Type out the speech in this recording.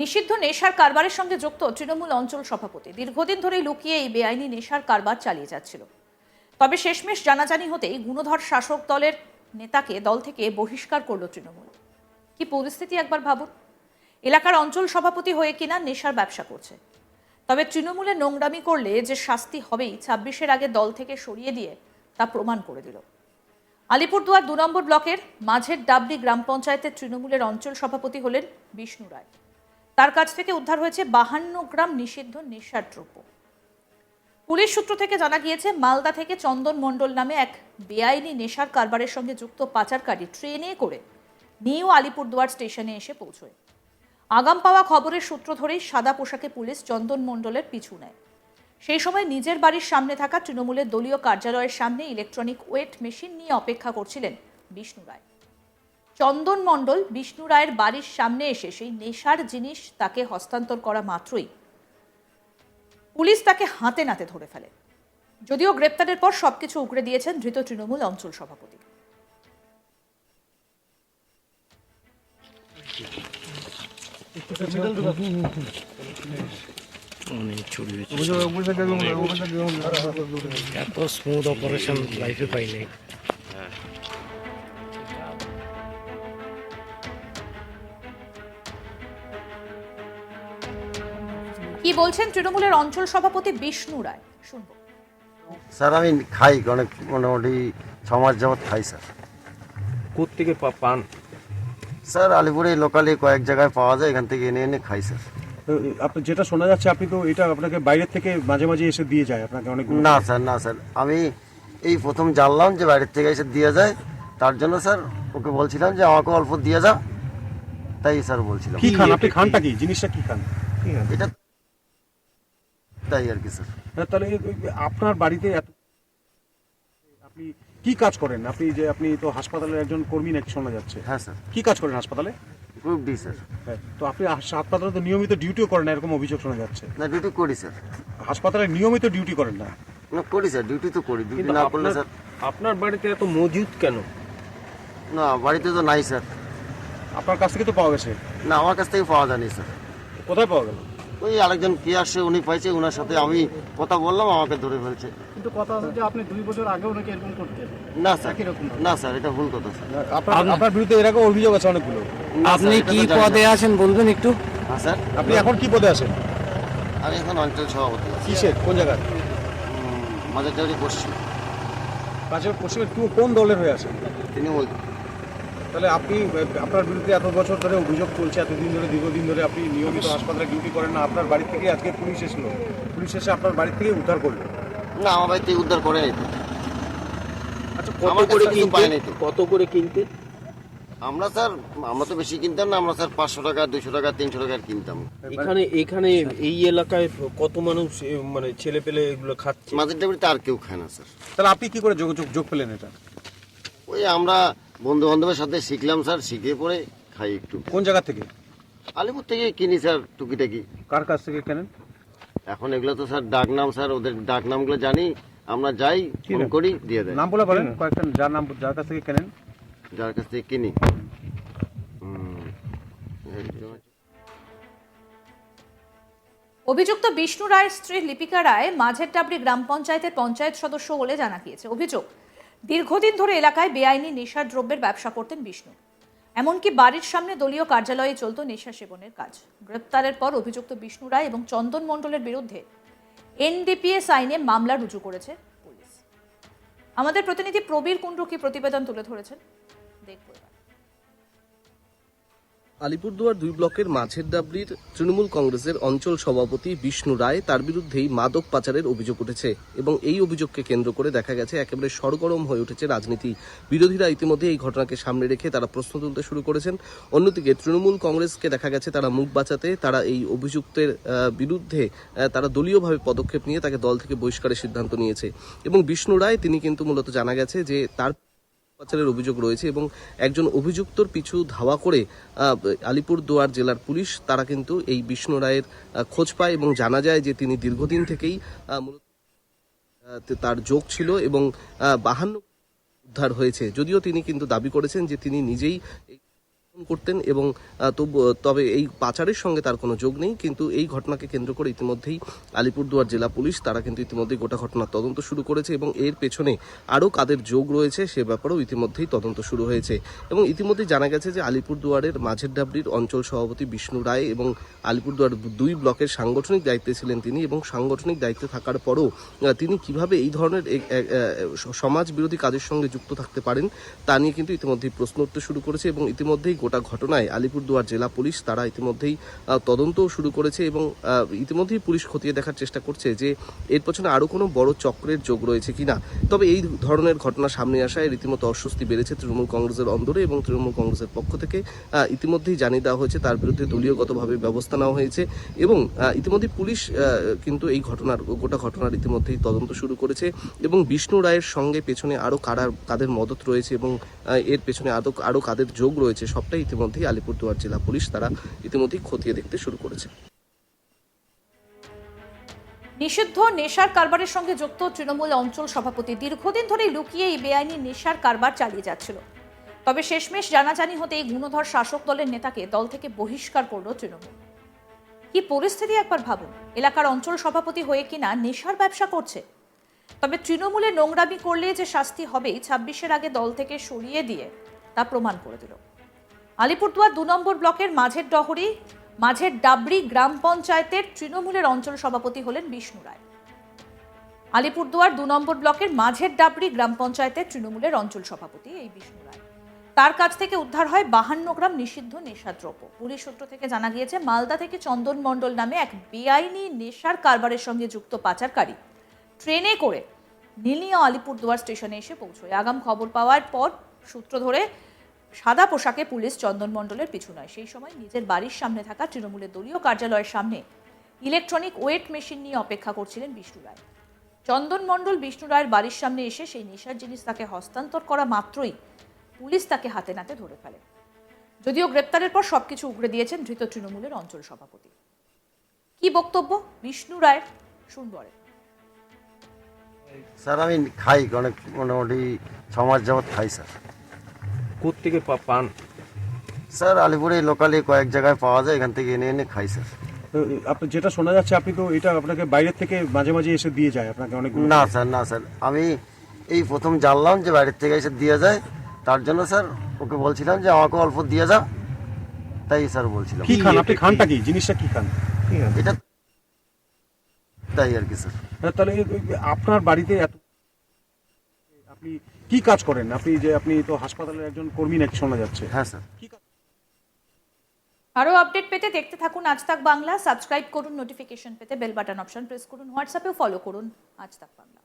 নিষিদ্ধ নেশার কারবারের সঙ্গে যুক্ত তৃণমূল অঞ্চল সভাপতি। দীর্ঘদিন ধরেই লুকিয়ে এই বেআইনি নেশার কারবার চালিয়ে যাচ্ছিল। তবে শেষমেশ জানাজানি হতেই গুণধর শাসক দলের নেতাকে দল থেকে বহিষ্কার করল তৃণমূল। কি পরিস্থিতি একবার ভাবুন? এলাকার অঞ্চল সভাপতি হয়ে কিনা নেশার ব্যবসা করছে। তবে তৃণমূলে নোংরামি করলে যে শাস্তি হবেই, ছাব্বিশের আগে দল থেকে সরিয়ে দিয়ে তা প্রমাণ করে দিল। আলিপুরদুয়ার দু নম্বর ব্লকের মাঝের ডাবলি গ্রাম পঞ্চায়েতের তৃণমূলের অঞ্চল সভাপতি হলেন বিষ্ণু রায়। তার কাছ থেকে উদ্ধার হয়েছে বাহান্ন গ্রাম নিষিদ্ধ নেশার দ্রব্য। পুলিশ সূত্র থেকে জানা গিয়েছে, মালদা থেকে চন্দন মণ্ডল নামে এক বেআইনি নেশার কারবারের সঙ্গে যুক্ত পাচারকারী ট্রেনে করে নিউ আলিপুরদুয়ার স্টেশনে এসে পৌঁছয়। আগাম পাওয়া খবরের সূত্র ধরেই সাদা পোশাকে পুলিশ চন্দন মণ্ডলের পিছু নেয়। সেই সময় নিজের বাড়ির সামনে থাকা তৃণমূলের দলীয় কার্যালয়ের সামনে ইলেকট্রনিক ওয়েট মেশিন নিয়ে অপেক্ষা করছিলেন বিষ্ণু রায়। চন্দন মণ্ডল বিষ্ণু রায়ের বাড়ির সামনে এসে সেই নেশার জিনিস তাকে হস্তান্তর করা মাত্রই। পুলিশ তাকে হাতে নাতে ধরে ফেলে। যদিও গ্রেপ্তারের পর সবকিছু উগড়ে দিয়েছেন ধৃত তৃণমূল অঞ্চল সভাপতি। এত স্মুথ অপারেশন লাইফে পাই কি বলছেন তৃণমূলের অঞ্চল সভাপতি বিষ্ণু রায়? শুনব। স্যার আমি খাই অনেক মোটামুটি ছ মাস যাবৎ খাই স্যার। কোত্থেকে পা- পান? স্যার আলিপুরে লোকালি কয়েক জায়গায় পাওয়া যায় এখান থেকে এনে এনে খাই স্যার। আপনি যেটা শোনা যাচ্ছে আপনি তো এটা আপনাকে বাইরের থেকে মাঝে মাঝে এসে দিয়ে যায় আপনাকে অনেক না স্যার না স্যার। আমি এই প্রথম জানলাম যে বাইরের থেকে এসে দিয়ে যায় তার জন্য স্যার ওকে বলছিলাম যে আমাকে অল্প দিয়ে যাও তাই স্যার বলছিলাম। কি খান? আপনি খানটা কি? জিনিসটা কি খান? এটা তাই আর কি স্যার। হ্যাঁ, তাহলে আপনার বাড়িতে এত আপনি কি কাজ করেন? আপনি যে আপনি তো হাসপাতালের একজন কর্মী নাকি শোনা যাচ্ছে। হ্যাঁ স্যার। কি কাজ করেন হাসপাতালে? Group D sir. হ্যাঁ, তো আপনি হাস- হাসপাতালে তো নিয়মিত ডিউটিও করেন না এরকম অভিযোগ শোনা যাচ্ছে। না ডিউটি করি স্যার। হাসপাতালে নিয়মিত ডিউটি করেন না? না করি স্যার। ডিউটি তো করি। ডিউটি না করলে স্যার আপনার বাড়িতে এত মজুদ কেন? না বাড়িতে তো নাই স্যার। আপনার কাছ থেকে তো পাওয়া গেছে। না আমার কাছ থেকে পাওয়া যায়নি স্যার। কোথায় পাওয়া গেল? ওই আরেকজন কে আসছে উনি পাইছে ওনার সাথে আমি কথা বললাম আমাকে ধরে ফেলছে। কিন্তু কথা হচ্ছে যে আপনি দুই বছর আগেও নাকি এরকম করতেন। না স্যার। না স্যার এটা ভুল কথা স্যার। আপনার আপনার বিরুদ্ধে এর আগে অভিযোগ আছে অনেকগুলো। না, আপনি কি পদে আছেন বলবেন একটু? হ্যাঁ স্যার। আপনি এখন কি পদে আছেন? আমি এখন অঞ্চল সভাপতি। আছি কিসের? কোন জায়গায় মাঝের ডাউরি পশ্চিম। পাশে পশ্চিমে কোন- কোন দলের হয়ে আছেন? তিনি ওই তাহলে আপনি আপনার বিরুদ্ধে এত বছর ধরে অভিযোগ চলছে এতদিন ধরে দীর্ঘদিন ধরে আপনি নিয়মিত হাসপাতালে ডিউটি করেন না আপনার বাড়ি থেকে আজকে পুলিশ এসলো। পুলিশ এসে আপনার বাড়ি থেকে উদ্ধার করল। না আমার বাড়িতে উদ্ধার করে আচ্ছা কত করে কিনতেন? কত করে কিনতেন? আমরা স্যার আমরা তো বেশি কিনতাম না আমরা স্যার পাঁচশো টাকা দুশো টাকা তিনশো টাকার কিনতাম। এখানে এখানে এই এলাকায় কত মানুষ মানে ছেলে পেলে এগুলো খাচ্ছে? মাঝের ডাউরিতে আর কেউ খায় না স্যার। তাহলে আপনি কি করে যোগ যোগ- যোগ পেলেন এটা? ওই আমরা বন্ধু বান্ধবের সাথে শিখলাম স্যার। শিখে পরে খাই একটু। কোন জায়গা থেকে? আলিপুর থেকে কিনি স্যার টুকিটাকি। কার কাছ থেকে কেনেন? এখন এগুলো তো স্যার ডাক নাম স্যার ওদের ডাক নামগুলো জানি। আমরা যাই ফোন করি দিয়ে দেয়। নাম বলে বলেন কয়েকটা যার নাম যার কাছ থেকে কেনেন? যার কাছ থেকে কিনি। অভিযুক্ত বিষ্ণু রায়ের স্ত্রী লিপিকা রায় মাঝের ডাবরি গ্রাম পঞ্চায়েতের পঞ্চায়েত সদস্য বলে জানা গিয়েছে। অভিযোগ দীর্ঘদিন ধরে এলাকায় বেআইনি নেশার দ্রব্যের ব্যবসা করতেন বিষ্ণু। এমনকি বাড়ির সামনে দলীয় কার্যালয়ে চলত নেশা সেবনের কাজ। গ্রেপ্তারের পর অভিযুক্ত বিষ্ণু রায় এবং চন্দন মণ্ডলের বিরুদ্ধে এনডিপিএস আইনে মামলা রুজু করেছে পুলিশ। আমাদের প্রতিনিধি প্রবীর কুণ্ডু কি প্রতিবেদন তুলে ধরেছেন? দেখব। আলিপুরদুয়ার দুই ব্লকের মাঝের ডাবলির তৃণমূল কংগ্রেসের অঞ্চল সভাপতি বিষ্ণু রায় তার বিরুদ্ধেই মাদক পাচারের অভিযোগ উঠেছে এবং এই অভিযোগকে কেন্দ্র করে দেখা গেছে একেবারে সরগরম হয়ে উঠেছে রাজনীতি। বিরোধীরা ইতিমধ্যে এই ঘটনাকে সামনে রেখে তারা প্রশ্ন তুলতে শুরু করেছেন। অন্যদিকে তৃণমূল কংগ্রেসকে দেখা গেছে তারা মুখ বাঁচাতে, তারা এই অভিযুক্তের বিরুদ্ধে তারা দলীয়ভাবে পদক্ষেপ নিয়ে তাকে দল থেকে বহিষ্কারের সিদ্ধান্ত নিয়েছে। এবং বিষ্ণু রায়, তিনি কিন্তু মূলত জানা গেছে যে তার পাচারের অভিযোগ রয়েছে এবং একজন অভিযুক্তর পিছু ধাওয়া করে আলিপুরদুয়ার জেলার পুলিশ, তারা কিন্তু এই বিষ্ণু রায়ের খোঁজ পায় এবং জানা যায় যে তিনি দীর্ঘদিন থেকেই তার যোগ ছিল এবং বাহান্ন উদ্ধার হয়েছে। যদিও তিনি কিন্তু দাবি করেছেন যে তিনি নিজেই করতেন এবং তবু- তবে এই পাচারের সঙ্গে তার কোনো যোগ নেই, কিন্তু এই ঘটনাকে কেন্দ্র করে ইতিমধ্যেই আলিপুরদুয়ার জেলা পুলিশ, তারা কিন্তু ইতিমধ্যেই গোটা ঘটনার তদন্ত শুরু করেছে এবং এর পেছনে আরও কাদের যোগ রয়েছে সে ব্যাপারেও ইতিমধ্যেই তদন্ত শুরু হয়েছে। এবং ইতিমধ্যেই জানা গেছে যে আলিপুরদুয়ারের মাঝের ডাবরির অঞ্চল সভাপতি বিষ্ণু রায় এবং আলিপুরদুয়ার দুই ব্লকের সাংগঠনিক দায়িত্বে ছিলেন তিনি এবং সাংগঠনিক দায়িত্বে থাকার পরও তিনি কীভাবে এই ধরনের সমাজ বিরোধী কাজের সঙ্গে যুক্ত থাকতে পারেন, তা নিয়ে কিন্তু ইতিমধ্যেই প্রশ্ন উঠতে শুরু করেছে এবং ইতিমধ্যেই গোটা ঘটনায় আলিপুরদুয়ার জেলা পুলিশ তারা ইতিমধ্যেই আহ, তদন্তও শুরু করেছে এবং ইতিমধ্যেই পুলিশ খতিয়ে দেখার চেষ্টা করছে যে এর পেছনে আরও কোনো বড় চক্রের যোগ রয়েছে কিনা। তবে এই ধরনের ঘটনা সামনে আসায় রীতিমতো অস্বস্তি বেড়েছে তৃণমূল কংগ্রেসের অন্দরে এবং তৃণমূল কংগ্রেসের পক্ষ থেকে ইতিমধ্যেই জানিয়ে দেওয়া হয়েছে তার বিরুদ্ধে দলীয়গতভাবে ব্যবস্থা নেওয়া হয়েছে এবং আহ, ইতিমধ্যেই পুলিশ কিন্তু এই ঘটনার গোটা ঘটনার ইতিমধ্যেই তদন্ত শুরু করেছে এবং বিষ্ণু রায়ের সঙ্গে পেছনে আরও কারা কাদের মদত রয়েছে এবং এর পেছনে আরও আরও কাদের যোগ রয়েছে সবটাই ইতিমধ্যেই আলিপুরদুয়ার জেলা পুলিশ তারা ইতিমধ্যেই খতিয়ে দেখতে শুরু করেছে। নিষিদ্ধ নেশার কারবারের সঙ্গে যুক্ত তৃণমূল অঞ্চল সভাপতি দীর্ঘদিন ধরে লুকিয়ে এই বেআইনি নেশার কারবার চালিয়ে যাচ্ছিল। তবে শেষমেশ জানাজানি হতেই গুণধর শাসক দলের নেতাকে দল থেকে বহিষ্কার করল তৃণমূল। কি পরিস্থিতি একবার ভাবুন, এলাকার অঞ্চল সভাপতি হয়ে কিনা নেশার ব্যবসা করছে? তবে তৃণমূলে নোংরামি করলে যে শাস্তি হবেই, ছাব্বিশের আগে দল থেকে সরিয়ে দিয়ে তা প্রমাণ করে দিল। আলিপুরদুয়ার দু নম্বর ব্লকের মাঝের ডহরি, মাঝের ডাবরি গ্রাম পঞ্চায়েতের তৃণমূলের অঞ্চল সভাপতি হলেন বিষ্ণু রায়। আলিপুরদুয়ার দু নম্বর ব্লকের মাঝের ডাবরি গ্রাম পঞ্চায়েতের তৃণমূলের অঞ্চল সভাপতি এই বিষ্ণু রায়। তার কাছ থেকে উদ্ধার হয় বাহান্ন গ্রাম নিষিদ্ধ নেশাদ্রব্য। পুলিশ সূত্র থেকে জানা গিয়েছে, মালদা থেকে চন্দন মণ্ডল নামে এক বেআইনি নেশার কারবারের সঙ্গে যুক্ত পাচারকারী ট্রেনে করে নীলিয়া আলিপুরদুয়ার স্টেশনে এসে পৌঁছয়। আগাম খবর পাওয়ার পর সূত্র ধরে সাদা পোশাকে পুলিশ চন্দন মণ্ডলের পিছু নয়। সেই সময় নিজের বাড়ির সামনে থাকা তৃণমূলের দলীয় কার্যালয়ের সামনে ইলেকট্রনিক ওয়েট মেশিন নিয়ে অপেক্ষা করছিলেন বিষ্ণু রায়। চন্দন মণ্ডল বিষ্ণু রায়ের বাড়ির সামনে এসে সেই নেশার জিনিস তাকে হস্তান্তর করা মাত্রই পুলিশ তাকে হাতে নাতে ধরে ফেলে। যদিও গ্রেপ্তারের পর সবকিছু উগড়ে দিয়েছেন ধৃত তৃণমূলের অঞ্চল সভাপতি। কি বক্তব্য? বিষ্ণু রায়ের আরেকবার। স্যার, আমি খাই, অনেক মোটামুটি মাস যাবৎ খাই, স্যার। পা- পান? স্যার আলিপুরে লোকালি কয়েক জায়গায় পাওয়া যায় এখান থেকে এনে এনে খাই স্যার। তো, আপনি যেটা শোনা যাচ্ছে আপনি তো এটা আপনাকে বাইরের থেকে মাঝে মাঝে এসে দিয়ে যায় আপনাকে অনেক না স্যার না স্যার। আমি এই প্রথম জানলাম যে বাইরের থেকে এসে দিয়ে যায় তার জন্য স্যার ওকে বলছিলাম যে আমাকে অল্প দিয়ে যা। তাই স্যার বলছিলাম। কি খান? আপনি খানটা কি? জিনিসটা কি খান? এটা তাই আর কি স্যার। তাহলে আপনার বাড়িতে এত আপনি কি কাজ করেন? আপনি যে আপনি তো হাসপাতালের একজন কর্মী নাকি শোনা যাচ্ছে। হ্যাঁ স্যার। কি কাজ আরও আপডেট পেতে দেখতে থাকুন আজ তাক বাংলা। সাবস্ক্রাইব করুন নোটিফিকেশন পেতে বেল বাটন অপশন প্রেস করুন। হোয়াটসঅ্যাপেও ফলো করুন আজ তাক বাংলা।